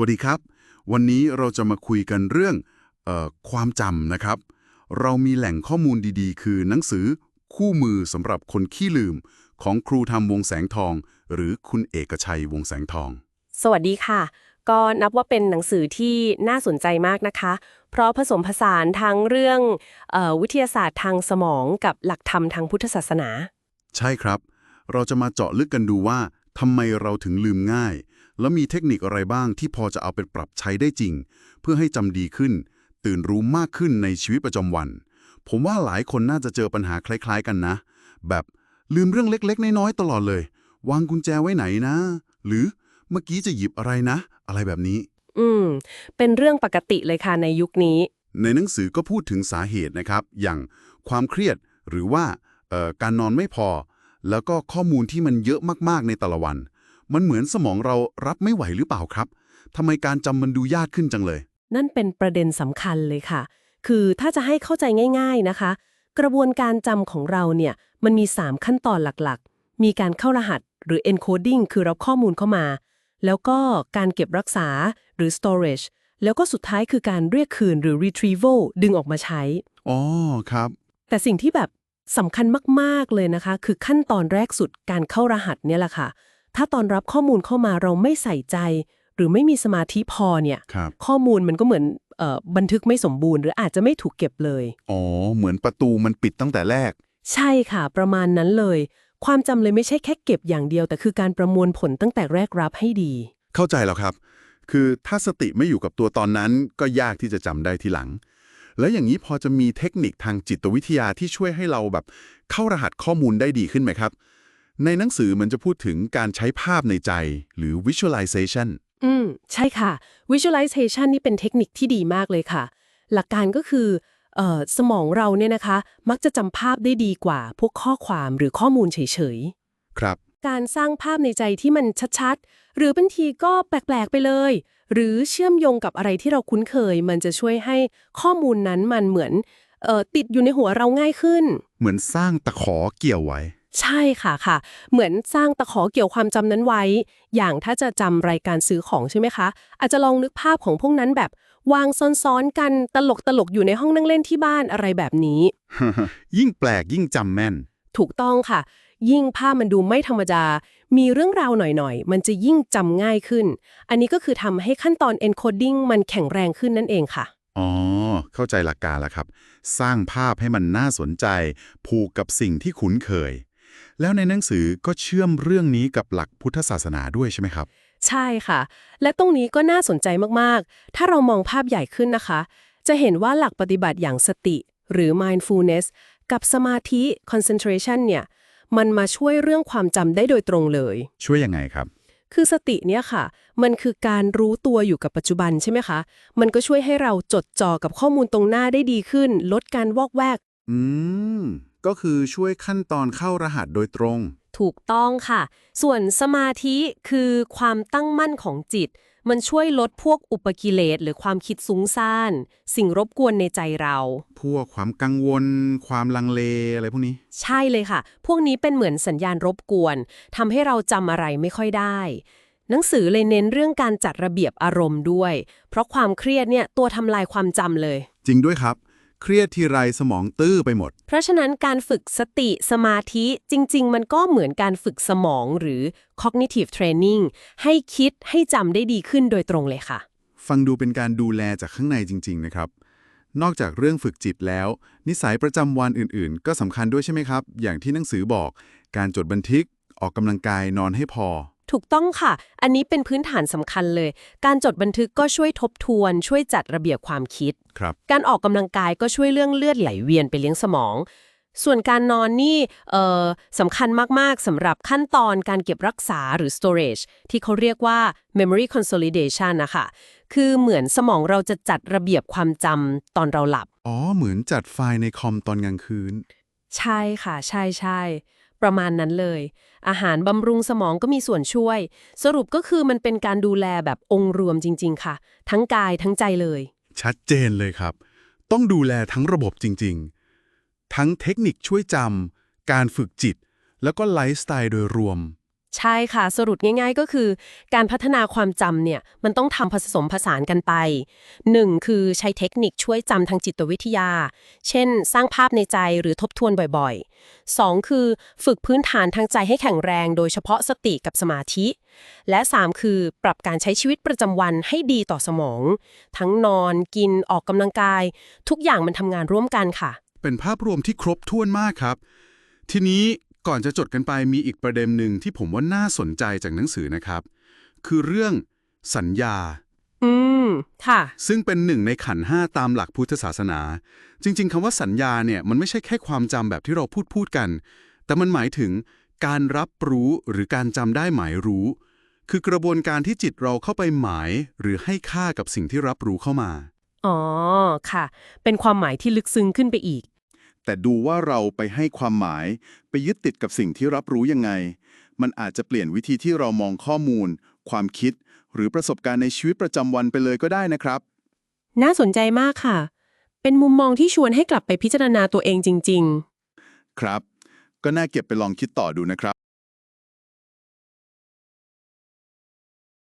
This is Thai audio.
วัสดีครับ วันนี้เราจะมาคุยกันเรื่องเออความจำนะครับ เรามีแหล่งข้อมูลดีๆ คือหนังสือคู่มือสำหรับคนขี้ลืม ของครูทำวงแสงทอง หรือคุณเอกชัยวงแสงทอง สวัสดีค่ะ ก็นับว่าเป็นหนังสือที่น่าสนใจมากนะคะ เพราะผสมผสานทั้งเรื่องเออวิทยาศาสตร์ทางสมองกับหลักธรรมทางพุทธศาสนา ใช่ครับ เราจะมาเจาะลึกกันดูว่าทำไมเราถึงลืมง่าย แล้วมีเทคนิคอะไรบ้างที่พอจะเอาไปปรับใช้ได้จริง เพื่อให้จำดีขึ้น ตื่นรู้มากขึ้นในชีวิตประจำวัน ผมว่าหลายคนน่าจะเจอปัญหาคล้าย ๆ กันนะ แบบลืมเรื่องเล็ก ๆ น้อยๆตลอดเลย วางกุญแจไว้ไหนนะ หรือเมื่อกี้จะหยิบอะไรนะ อะไรแบบนี้ อืม เป็นเรื่องปกติเลยค่ะในยุคนี้ ในหนังสือก็พูดถึงสาเหตุนะครับ อย่างความเครียดหรือว่าเอ่อการนอนไม่พอ แล้วก็ข้อมูลที่มันเยอะมากๆในแต่ละวัน มันเหมือนสมองเรารับไม่ไหวหรือเปล่าครับทำไมการจำมันดูยากขึ้นจังเลย นั่นเป็นประเด็นสำคัญเลยค่ะ คือถ้าจะให้เข้าใจง่าย ๆนะคะ กระบวนการจำของเราเนี่ยมันมี 3 ขั้นตอนหลักๆ มีการเข้ารหัสหรือ encoding คือรับข้อมูลเข้ามา แล้วก็การเก็บรักษาหรือ storage แล้วก็สุดท้ายคือการเรียกคืนหรือ retrieval ดึงออกมาใช้ อ๋อ ครับ แต่สิ่งที่แบบสำคัญมาก ๆ เลยนะคะ คือขั้นตอนแรกสุดการเข้ารหัสเนี่ยแหละค่ะ ถ้าตอนรับข้อมูลเข้ามาเราไม่ใส่ใจ หรือไม่มีสมาธิพอเนี่ย ครับข้อมูลมันก็เหมือนเออบันทึกไม่สมบูรณ์ หรืออาจจะไม่ถูกเก็บเลย อ๋อ เหมือนประตูมันปิดตั้งแต่แรก ใช่ค่ะ ประมาณนั้นเลย ความจำเลยไม่ใช่แค่เก็บอย่างเดียว แต่คือการประมวลผลตั้งแต่แรกรับให้ดี เข้าใจแล้วครับ คือถ้าสติไม่อยู่กับตัวตอนนั้นก็ยากที่จะจำได้ทีหลัง แล้วอย่างนี้พอจะมีเทคนิคทางจิตวิทยาที่ช่วยให้เราแบบเข้ารหัสข้อมูลได้ดีขึ้นไหมครับ ในหนังสือมันจะพูดถึงการใช้ภาพในใจหรือ visualization อืม ใช่ค่ะ visualization นี่เป็นเทคนิคที่ดีมากเลยค่ะ หลักการก็คือเอ่อสมองเราเนี่ยนะคะ มักจะจำภาพได้ดีกว่า พวกข้อความหรือข้อมูลเฉยครับๆการสร้างภาพในใจที่มันชัดๆ หรือบางทีก็แปลกๆไปเลย หรือเชื่อมโยงกับอะไรที่เราคุ้นเคย มันจะช่วยให้ข้อมูลนั้นมันเหมือนเอ่อติดอยู่ในหัวเราง่ายขึ้น เหมือนสร้างตะขอเกี่ยวไว้ ใช่ค่ะค่ะ เหมือนสร้างตะขอเกี่ยวความจำนั้นไว้ อย่างถ้าจะจำรายการซื้อของใช่ไหมคะ อาจจะลองนึกภาพของพวกนั้นแบบวางซ้อนๆกันตลกตลกๆอยู่ในห้องนั่งเล่นที่บ้านอะไรแบบนี้ ยิ่งแปลกยิ่งจำแม่น ถูกต้องค่ะ ยิ่งภาพมันดูไม่ธรรมดา มีเรื่องราวหน่อยๆ มันจะยิ่งจำง่ายขึ้น อันนี้ก็คือทำให้ขั้นตอน encoding มันแข็งแรงขึ้นนั่นเองค่ะ อ๋อ เข้าใจหลักการแล้วครับ สร้างภาพให้มันน่าสนใจ ผูกกับสิ่งที่คุ้นเคย แล้วในหนังสือก็เชื่อมเรื่องนี้กับหลักพุทธศาสนาด้วยใช่ไหมครับ ใช่ค่ะ และตรงนี้ก็น่าสนใจมากๆ ถ้าเรามองภาพใหญ่ขึ้นนะคะ จะเห็นว่าหลักปฏิบัติอย่างสติ หรือ mindfulness กับสมาธิ concentration เนี่ย มันมาช่วยเรื่องความจำได้โดยตรงเลย ช่วยยังไงครับ คือสติเนี่ยค่ะ มันคือการรู้ตัวอยู่กับปัจจุบันใช่ไหมคะ มันก็ช่วยให้เราจดจ่อกับข้อมูลตรงหน้าได้ดีขึ้น ลดการวอกแวก อืม ก็คือช่วยขั้นตอนเข้ารหัสโดยตรง ถูกต้องค่ะ ส่วนสมาธิคือความตั้งมั่นของจิต มันช่วยลดพวกอุปกิเลสหรือความคิดฟุ้งซ่าน สิ่งรบกวนในใจเรา พวกความกังวล ความลังเลอะไรพวกนี้ ใช่เลยค่ะ พวกนี้เป็นเหมือนสัญญาณรบกวนทำให้เราจำอะไรไม่ค่อยได้หนังสือเลยเน้นเรื่องการจัดระเบียบอารมณ์ด้วย เพราะความเครียดเนี่ยตัวทำลายความจำเลย จริงด้วยครับ เครียดทีไรสมองตื้อไปหมด เพราะฉะนั้นการฝึกสติสมาธิจริง ๆ มันก็เหมือนการฝึกสมองหรือ cognitive training ให้คิดให้จำได้ดีขึ้นโดยตรงเลยค่ะ ฟังดูเป็นการดูแลจากข้างในจริง ๆ นะครับ นอกจากเรื่องฝึกจิตแล้ว นิสัยประจำวันอื่น ๆ ก็สำคัญด้วยใช่ไหมครับ อย่างที่หนังสือบอก การจดบันทึก ออกกำลังกายนอนให้พอ ถูกต้องค่ะ อันนี้เป็นพื้นฐานสำคัญเลย การจดบันทึกก็ช่วยทบทวน ช่วยจัดระเบียบความคิด ครับ การออกกำลังกายก็ช่วยเรื่องเลือดไหลเวียนไปเลี้ยงสมอง ส่วนการนอนนี่เอ่อสำคัญมาก ๆสำหรับขั้นตอนการเก็บรักษาหรือ storage ที่เขาเรียกว่า memory consolidation นะคะคือเหมือนสมองเราจะจัดระเบียบความจำตอนเราหลับ อ๋อ เหมือนจัดไฟล์ในคอมตอนกลางคืน ใช่ค่ะ ใช่ใช่ ประมาณนั้นเลย อาหารบำรุงสมองก็มีส่วนช่วย สรุปก็คือมันเป็นการดูแลแบบองค์รวมจริง ๆ ค่ะ ทั้งกายทั้งใจเลย ชัดเจนเลยครับ ต้องดูแลทั้งระบบจริง ๆ ทั้งเทคนิคช่วยจำการฝึกจิต แล้วก็ไลฟ์สไตล์โดยรวม ใช่ค่ะ สรุปง่าย ๆ ก็คือ การพัฒนาความจำเนี่ยมันต้องทำผสมผสานกันไป 1. คือใช้เทคนิคช่วยจำทางจิตวิทยา เช่น สร้างภาพในใจหรือทบทวนบ่อยๆ 2. คือฝึกพื้นฐานทางใจให้แข็งแรง โดยเฉพาะสติกับสมาธิ และ 3. คือปรับการใช้ชีวิตประจำวันให้ดีต่อสมอง ทั้งนอน กินออกกำลังกาย ทุกอย่างมันทำงานร่วมกันค่ะ เป็นภาพรวมที่ครบถ้วนมากครับ ทีนี้ ก่อนจะจดกันไปมีอีกประเด็นหนึ่งที่ผมว่าน่าสนใจจากหนังสือนะครับ คือเรื่องสัญญา อืม ค่ะ ซึ่งเป็นหนึ่งในขันธ์ห้าตามหลักพุทธศาสนา จริง ๆคำว่าสัญญาเนี่ยมันไม่ใช่แค่ความจำแบบที่เราพูดพูดกัน แต่มันหมายถึงการรับรู้หรือการจำได้หมายรู้ คือกระบวนการที่จิตเราเข้าไปหมาย หรือให้ค่ากับสิ่งที่รับรู้เข้ามา อ๋อ ค่ะ เป็นความหมายที่ลึกซึ้งขึ้นไปอีก แต่ดูว่าเราไปให้ความหมาย ไปยึดติดกับสิ่งที่รับรู้ยังไง มันอาจจะเปลี่ยนวิธีที่เรามองข้อมูล ความคิด หรือประสบการณ์ในชีวิตประจำวันไปเลยก็ได้นะครับ น่าสนใจมากค่ะ เป็นมุมมองที่ชวนให้กลับไปพิจารณาตัวเองจริง ๆ ครับ ก็น่าเก็บไปลองคิดต่อดูนะครับ